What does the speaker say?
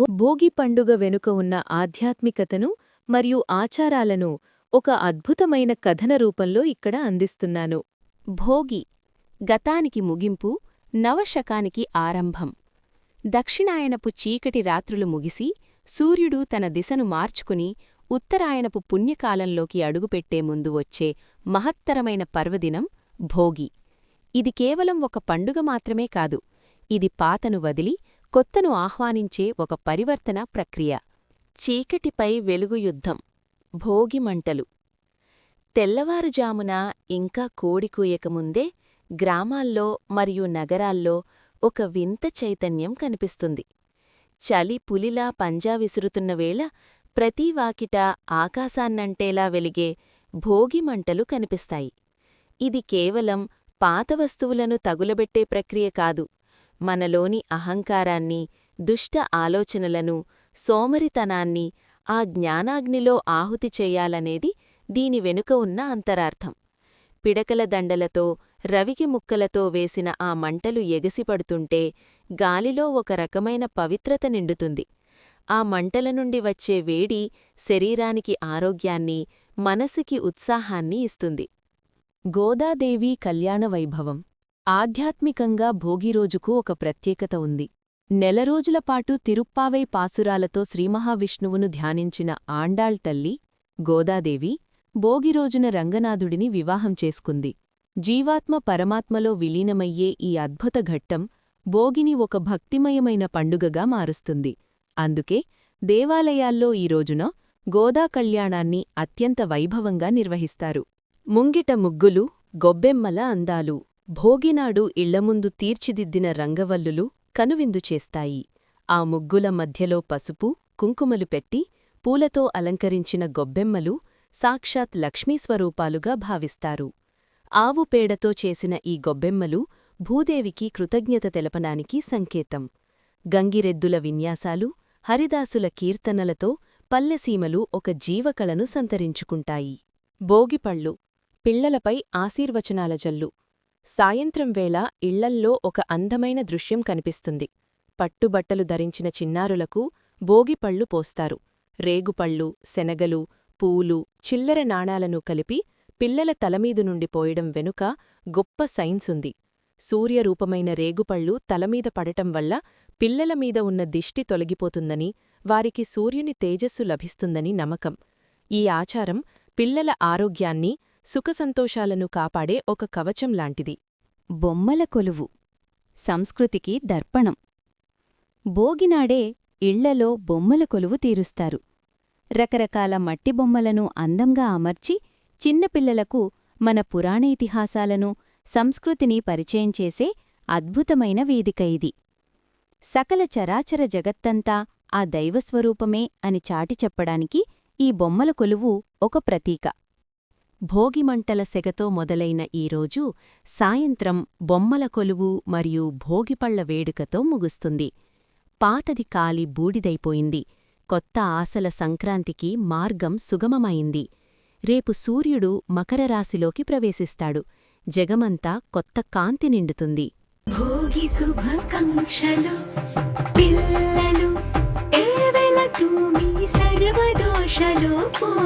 భోగి పండుగ వెనుక ఉన్న ఆధ్యాత్మికతను మరియు ఆచారాలను ఒక అద్భుతమైన కథన రూపంలో ఇక్కడ అందిస్తున్నాను. భోగి గతానికి ముగింపు నవశకానికి ఆరంభం. దక్షిణాయనపు చీకటి రాత్రులు ముగిసి సూర్యుడు తన దిశను మార్చుకుని ఉత్తరాయనపు పుణ్యకాలంలోకి అడుగుపెట్టే ముందు వచ్చే మహత్తరమైన పర్వదినం భోగి. ఇది కేవలం ఒక పండుగ మాత్రమే కాదు ఇది పాతను వదిలి కొత్తను ఆహ్వానించే ఒక పరివర్తన ప్రక్రియ. చీకటిపై వెలుగు యుద్ధం. భోగిమంటలు తెల్లవారుజామున ఇంకా కోడికూయకముందే గ్రామాల్లో మరియు నగరాల్లో ఒక వింత చైతన్యం కనిపిస్తుంది. చలి పులిలా పంజా విసురుతున్న వేళ ప్రతి వాకిట ఆకాశాన్నంటేలా వెలిగే భోగిమంటలు కనిపిస్తాయి. ఇది కేవలం పాత వస్తువులను తగులబెట్టే ప్రక్రియ కాదు. మనలోని అహంకారాన్ని దుష్ట ఆలోచనలను సోమరితనాన్ని ఆ జ్ఞానాగ్నిలో ఆహుతి చెయ్యాలనేది దీని వెనుక ఉన్న అంతరార్థం. పిడకల దండలతో రవికి ముక్కలతో వేసిన ఆ మంటలు ఎగసిపడుతుంటే గాలిలో ఒక రకమైన పవిత్రత నిండుతుంది. ఆ మంటల నుండి వచ్చే వేడి శరీరానికి ఆరోగ్యాన్ని మనసుకి ఉత్సాహాన్ని ఇస్తుంది. గోదాదేవి కళ్యాణ వైభవం. ఆధ్యాత్మికంగా భోగిరోజుకు ఒక ప్రత్యేకత ఉంది. నెల రోజులపాటు తిరుప్పావై పాసురాలతో శ్రీమహావిష్ణువును ధ్యానించిన ఆండాళ్ తల్లి గోదాదేవి భోగిరోజున రంగనాథుడిని వివాహం చేసుకుంది. జీవాత్మ పరమాత్మలో విలీనమయ్యే ఈ అద్భుత ఘట్టం భోగిని ఒక భక్తిమయమైన పండుగగా మారుస్తుంది. అందుకే దేవాలయాల్లో ఈ రోజున గోదా కళ్యాణాన్ని అత్యంత వైభవంగా నిర్వహిస్తారు. ముంగిట ముగ్గులు గొబ్బెమ్మల అందాలు భోగినాడు ఇళ్ళముందు తీర్చిదిద్దిన రంగవల్లులు కనువిందు చేస్తాయి. ఆ ముగ్గుల మధ్యలో పసుపు కుంకుమలు పెట్టి పూలతో అలంకరించిన గొబ్బెమ్మలు సాక్షాత్ లక్ష్మీస్వరూపాలుగా భావిస్తారు. ఆవు పేడతో చేసిన ఈ గొబ్బెమ్మలు భూదేవికి కృతజ్ఞత తెలపడానికి సంకేతం. గంగిరెద్దుల విన్యాసాలు హరిదాసుల కీర్తనలతో పల్లెసీమలు ఒక జీవకళను సంతరించుకుంటాయి. భోగిపళ్ళు పిళ్ళలపై ఆశీర్వచనాల జల్లు. సాయంత్రం వేళ ఇళ్ళల్లో ఒక అందమైన దృశ్యం కనిపిస్తుంది. పట్టుబట్టలు ధరించిన చిన్నారులకు భోగిపళ్ళు పోస్తారు. రేగుపళ్ళు శనగలు పూలు చిల్లర నాణాలను కలిపి పిల్లల తలమీదు నుండి పోయడం వెనుక గొప్ప సైన్సుంది సూర్యరూపమైన రేగుపళ్ళు తలమీద పడటం వల్ల పిల్లల మీద ఉన్న దిష్టి తొలగిపోతుందని వారికి సూర్యుని తేజస్సు లభిస్తుందని నమ్మకం. ఈ ఆచారం పిల్లల ఆరోగ్యాన్ని సుఖసంతోషాలను కాపాడే ఒక కవచం లాంటిది. బొమ్మల కొలువు. సంస్కృతికి దర్పణం. భోగినాడే ఇళ్ళలో బొమ్మల కొలువు తీరుస్తారు. రకరకాల మట్టి బొమ్మలను అందంగా అమర్చి చిన్నపిల్లలకు మన పురాణ ఇతిహాసాలను సంస్కృతిని పరిచయం చేసే అద్భుతమైన వేదిక ఇది. సకల చరాచర జగత్తంతా ఆ దైవస్వరూపమే అని చాటి చెప్పడానికి ఈ బొమ్మల కొలువు ఒక ప్రతీక. భోగిమంటల సెగతో మొదలైన ఈరోజు సాయంత్రం బొమ్మల కొలువు మరియు భోగిపళ్ళ వేడుకతో ముగుస్తుంది. పాతది కాలి బూడిదైపోయింది. కొత్త ఆశల సంక్రాంతికి మార్గం సుగమమైంది. రేపు సూర్యుడు మకరరాశిలోకి ప్రవేశిస్తాడు. జగమంతా కొత్త కాంతి నిండుతుంది. భోగి శుభాకాంక్షలు పిల్లలు ఏవెల తూమి